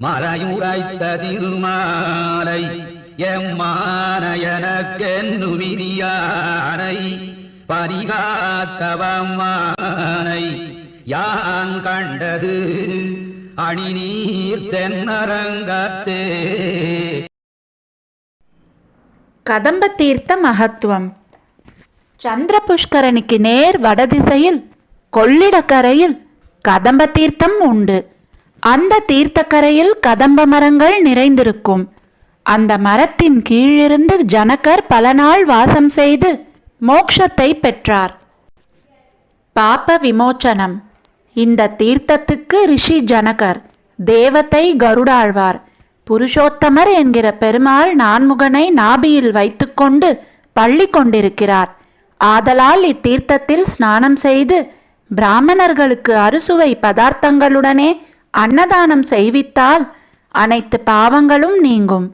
மறையுரைத்த திருமாலை எம்மானயனக்கென்னுமிதியானை பரிகாத்தவம்மானை யான் கண்டது அணிநீர் தென்னரங்கத்தே. கதம்ப தீர்த்த மகத்துவம். சந்திர புஷ்கரனுக்கு நேர் வடதிசையில் கொள்ளிடக்கரையில் கதம்ப தீர்த்தம் உண்டு. அந்த தீர்த்தக்கரையில் கதம்ப மரங்கள் நிறைந்திருக்கும். அந்த மரத்தின் கீழிருந்து ஜனகர் பல நாள் வாசம் செய்து மோக்ஷத்தை பெற்றார். பாப விமோச்சனம். இந்த தீர்த்தத்துக்கு ரிஷி ஜனகர் தேவத்தை கருடாழ்வார். புருஷோத்தமர் என்கிற பெருமாள் நான்முகனை நாபியில் வைத்துக்கொண்டு பள்ளி கொண்டிருக்கிறார். ஆதலால் இத்தீர்த்தத்தில் ஸ்நானம் செய்து பிராமணர்களுக்கு அறுசுவை பதார்த்தங்களுடனே அன்னதானம் செய்வித்தால் அனைத்து பாவங்களும் நீங்கும்.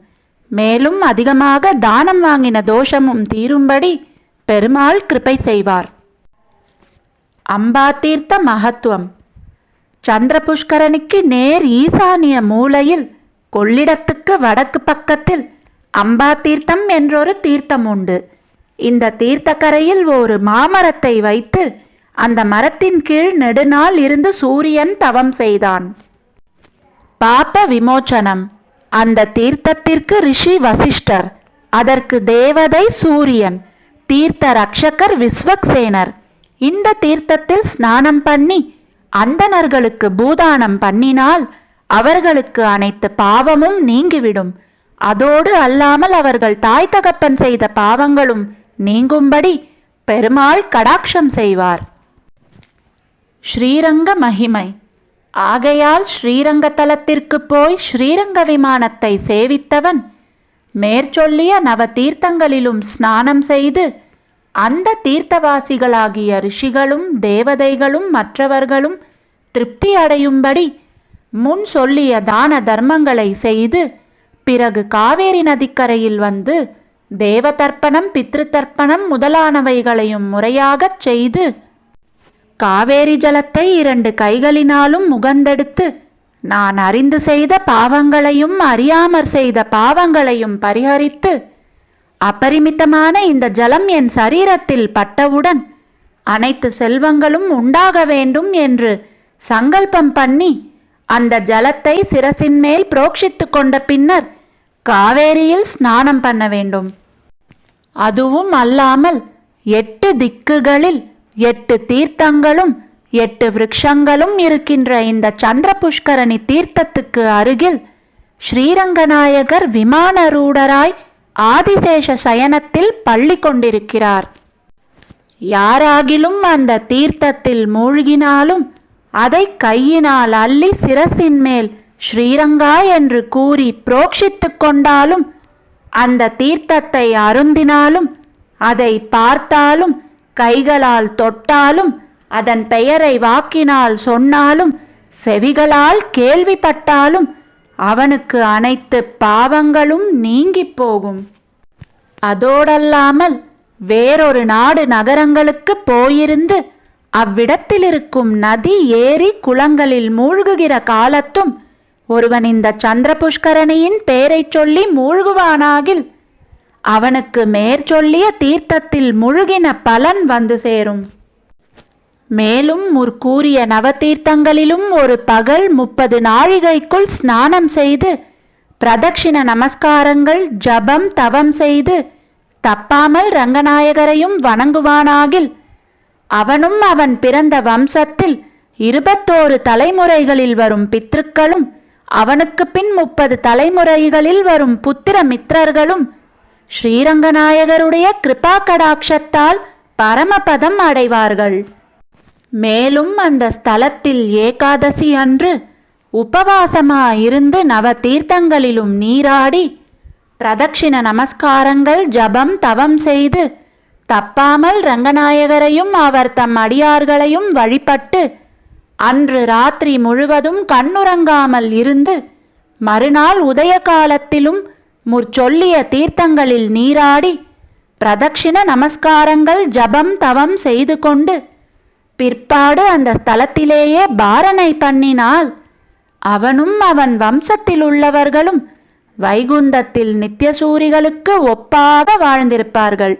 மேலும் அதிகமாக தானம் வாங்கின தோஷமும் தீரும்படி பெருமாள் கிருபை செய்வார். அம்பாதீர்த்த மகத்துவம். சந்திரபுஷ்கரனுக்கு நேர் ஈசானிய மூலையில் கொள்ளிடத்துக்கு வடக்கு பக்கத்தில் அம்பா தீர்த்தம் என்றொரு தீர்த்தம் உண்டு. இந்த தீர்த்தக்கரையில் ஒரு மாமரத்தை வைத்து அந்த மரத்தின் கீழ் நெடுநாள் இருந்து சூரியன் தவம் செய்தான். பாப விமோச்சனம். அந்த தீர்த்தத்திற்கு ரிஷி வசிஷ்டர். அதற்கு தேவதை சூரியன். தீர்த்த ரக்ஷகர் விஸ்வக்சேனர். இந்த தீர்த்தத்தில் ஸ்நானம் பண்ணி அந்தணர்களுக்கு பூதானம் பண்ணினால் அவர்களுக்கு அனைத்து பாவமும் நீங்கிவிடும். அதோடு அல்லாமல் அவர்கள் தாய் தகப்பன் செய்த பாவங்களும் நீங்கும்படி பெருமாள் கடாட்சம் செய்வார். ஸ்ரீரங்க மகிமை. ஆகையால் ஸ்ரீரங்க தலத்திற்கு போய் ஸ்ரீரங்க விமானத்தை சேவித்தவன். மேற்சொல்லிய நவ தீர்த்தங்களிலும் ஸ்நானம் செய்து அந்த தீர்த்தவாசிகளாகிய ரிஷிகளும் தேவதைகளும் மற்றவர்களும் திருப்தி அடையும்படி முன் சொல்லிய தான தர்மங்களை செய்து பிறகு காவேரி நதிக்கரையில் வந்து தேவதர்ப்பணம் பித்ருதர்ப்பணம் முதலானவைகளையும் முறையாகச் செய்து காவேரி ஜலத்தை இரண்டு கைகளினாலும் முகந்தெடுத்து நான் அறிந்து செய்த பாவங்களையும் அறியாமற் செய்த பாவங்களையும் பரிஹரித்து அபரிமிதமான இந்த ஜலம் என் சரீரத்தில் பட்டவுடன் அனைத்து செல்வங்களும் உண்டாக வேண்டும் என்று சங்கல்பம் பண்ணி அந்த ஜலத்தை சிரசின் மேல் புரோக்ஷித்து கொண்ட பின்னர் காவேரியில் ஸ்நானம் பண்ண வேண்டும். அதுவும் அல்லாமல் எட்டு திக்குகளில் எட்டு தீர்த்தங்களும் எட்டு விருட்சங்களும் இருக்கின்ற இந்த சந்திர புஷ்கரணி தீர்த்தத்துக்கு அருகில் ஸ்ரீரங்கநாயகர் விமானரூடராய் ஆதிசேஷ சயனத்தில் பள்ளி கொண்டிருக்கிறார். யாராகிலும் அந்த தீர்த்தத்தில் மூழ்கினாலும் அதை கையினால் அள்ளி சிரசின் மேல் ஸ்ரீரங்கா என்று கூறி புரோக்ஷித்து கொண்டாலும் அந்த தீர்த்தத்தை அருந்தினாலும் அதை பார்த்தாலும் கைகளால் தொட்டாலும் அதன் பெயரை வாக்கினால் சொன்னாலும் செவிகளால் கேள்விப்பட்டாலும் அவனுக்கு அனைத்து பாவங்களும் நீங்கிப் போகும். அதோடல்லாமல் வேறொரு நாடு நகரங்களுக்கு போயிருந்து அவ்விடத்தில் இருக்கும் நதி ஏரி குளங்களில் மூழ்குகிற காலத்தும் ஒருவன் இந்த சந்திர புஷ்கரணியின் பேரைச் சொல்லி மூழ்குவானாகில் அவனுக்கு மேற்சொல்லிய தீர்த்தத்தில் முழுகின பலன் வந்து சேரும். மேலும் முற்கூறிய நவதீர்த்தங்களிலும் ஒரு பகல் முப்பது நாழிகைக்குள் ஸ்நானம் செய்து பிரதட்சிண நமஸ்காரங்கள் ஜபம் தவம் செய்து தப்பாமல் ரங்கநாயகரையும் வணங்குவானாகில் அவனும் அவன் பிறந்த வம்சத்தில் இருபத்தோரு தலைமுறைகளில் வரும் பித்ருக்களும் அவனுக்கு பின் முப்பது தலைமுறைகளில் வரும் புத்திர மித்திரர்களும் ஸ்ரீரங்கநாயகருடைய கிருபா கடாட்சத்தால் பரமபதம் அடைவார்கள். மேலும் அந்த ஸ்தலத்தில் ஏகாதசி அன்று உபவாசமாயிருந்து நவ தீர்த்தங்களிலும் நீராடி பிரதட்சிண நமஸ்காரங்கள் ஜபம் தவம் செய்து தப்பாமல் ரங்கநாயகரையும் அவர் தம் அடியார்களையும் வழிபட்டு அன்று ராத்திரி முழுவதும் கண்ணுறங்காமல் இருந்து மறுநாள் உதய காலத்திலும் முற்சொல்லிய தீர்த்தங்களில் நீராடி பிரதக்ஷிண நமஸ்காரங்கள் ஜபம் தவம் செய்து கொண்டு பிற்பாடு அந்த ஸ்தலத்திலேயே பாரனை பண்ணினால் அவனும் அவன் வம்சத்தில் உள்ளவர்களும் வைகுந்தத்தில் நித்தியசூரிகளுக்கு ஒப்பாக வாழ்ந்திருப்பார்கள்.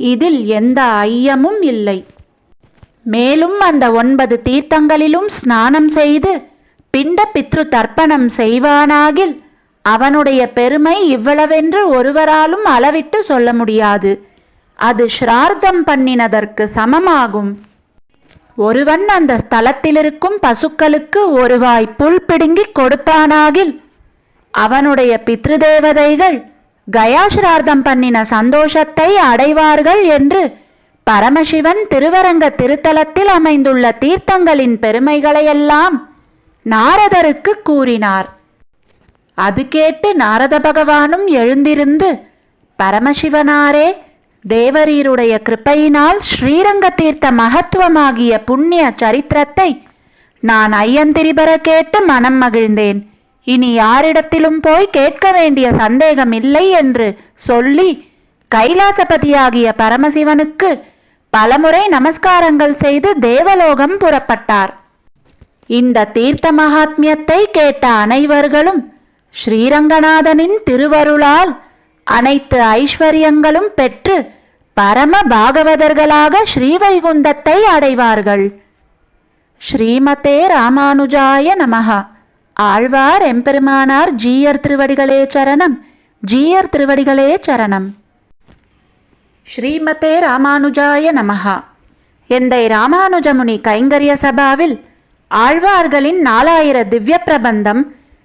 இதில் எந்த ஐயமும் இல்லை. மேலும் அந்த ஒன்பது தீர்த்தங்களிலும் ஸ்நானம் செய்து பிண்ட பித்ரு தர்ப்பணம் செய்வானாகில் அவனுடைய பெருமை இவ்வளவென்று ஒருவராலும் அளவிட்டு சொல்ல முடியாது. அது ஸ்ரார்த்தம் பண்ணினதற்கு சமமாகும். ஒருவன் அந்த ஸ்தலத்திலிருக்கும் பசுக்களுக்கு ஒருவாய் புல் பிடுங்கிக் கொடுப்பானாகில் அவனுடைய பித்ருதேவதைகள் கயாஸ்ரார்த்தம் பண்ணின சந்தோஷத்தை அடைவார்கள் என்று பரமசிவன் திருவரங்க திருத்தலத்தில் அமைந்துள்ள தீர்த்தங்களின் பெருமைகளையெல்லாம் நாரதருக்கு கூறினார். அது கேட்டு நாரத பகவானும் எழுந்திருந்து பரமசிவனாரே தேவரீருடைய கிருப்பையினால் ஸ்ரீரங்க தீர்த்த மகத்துவமாகிய புண்ணிய சரித்திரத்தை நான் ஐயந்திரிபர கேட்டு மனம் மகிழ்ந்தேன். இனி யாரிடத்திலும் போய் கேட்க வேண்டிய சந்தேகம் இல்லை என்று சொல்லி கைலாசபதியாகிய பரமசிவனுக்கு பலமுறை நமஸ்காரங்கள் செய்து தேவலோகம் புறப்பட்டார். இந்த தீர்த்த மகாத்மியத்தை கேட்ட அனைவர்களும் ஸ்ரீரங்கநாதனின் திருவருளால் அனைத்து ஐஸ்வர்யங்களும் பெற்று பரம பாகவதர்களாக ஸ்ரீவைகுந்தத்தை அடைவார்கள். ஸ்ரீமதே ராமானுஜாய நமஹா. ஆழ்வார் எம்பெருமானார் ஜீயர் திருவடிகளே சரணம். ஜீயர் திருவடிகளே சரணம். ஸ்ரீமதே ராமானுஜாய நமஹா. எந்தை ராமானுஜமுனி கைங்கரிய சபாவில் ஆழ்வார்களின் நாலாயிர திவ்ய பிரபந்தம்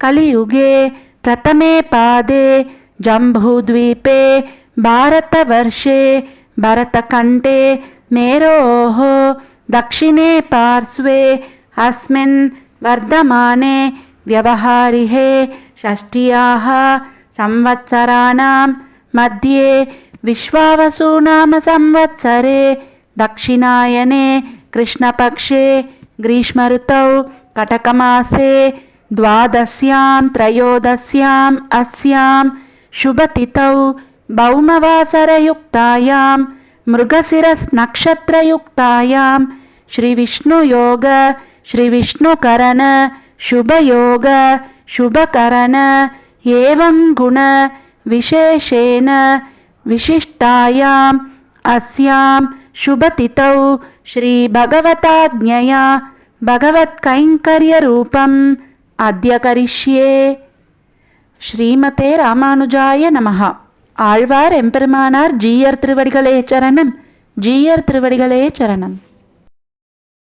कलियुगे प्रथमे पादे जम्बूद्वीपे भारतवर्षे भरतखण्डे मेरोः दक्षिणे पार्श्वे अस्मिन् वर्धमाने व्यवहारिहे षष्ट्याः संवत्सराणां मध्ये विश्वावसुनाम संवत्सरे दक्षिणायने कृष्णपक्षे ग्रीष्मऋतौ कटकमासे द्वादश्यां त्रयोदश्याम् अस्यां शुभतिथौ भौमवासरयुक्तायां मृगशिरस्नक्षत्रयुक्तायां श्रीविष्णुयोग श्रीविष्णुकरण शुभयोग शुभकरण एवं गुण विशेषेण विशिष्टायाम् अस्यां शुभतिथौ श्रीभगवताज्ञया भगवत्कैङ्कर्यरूपम् அத்தியகரிஷ்யே ஸ்ரீமதே ராமானுஜாய நமகா ஆழ்வார் எம்பெருமானார் ஜீயர் திருவடிகளே சரணம் ஜீயர் திருவடிகளே சரணம்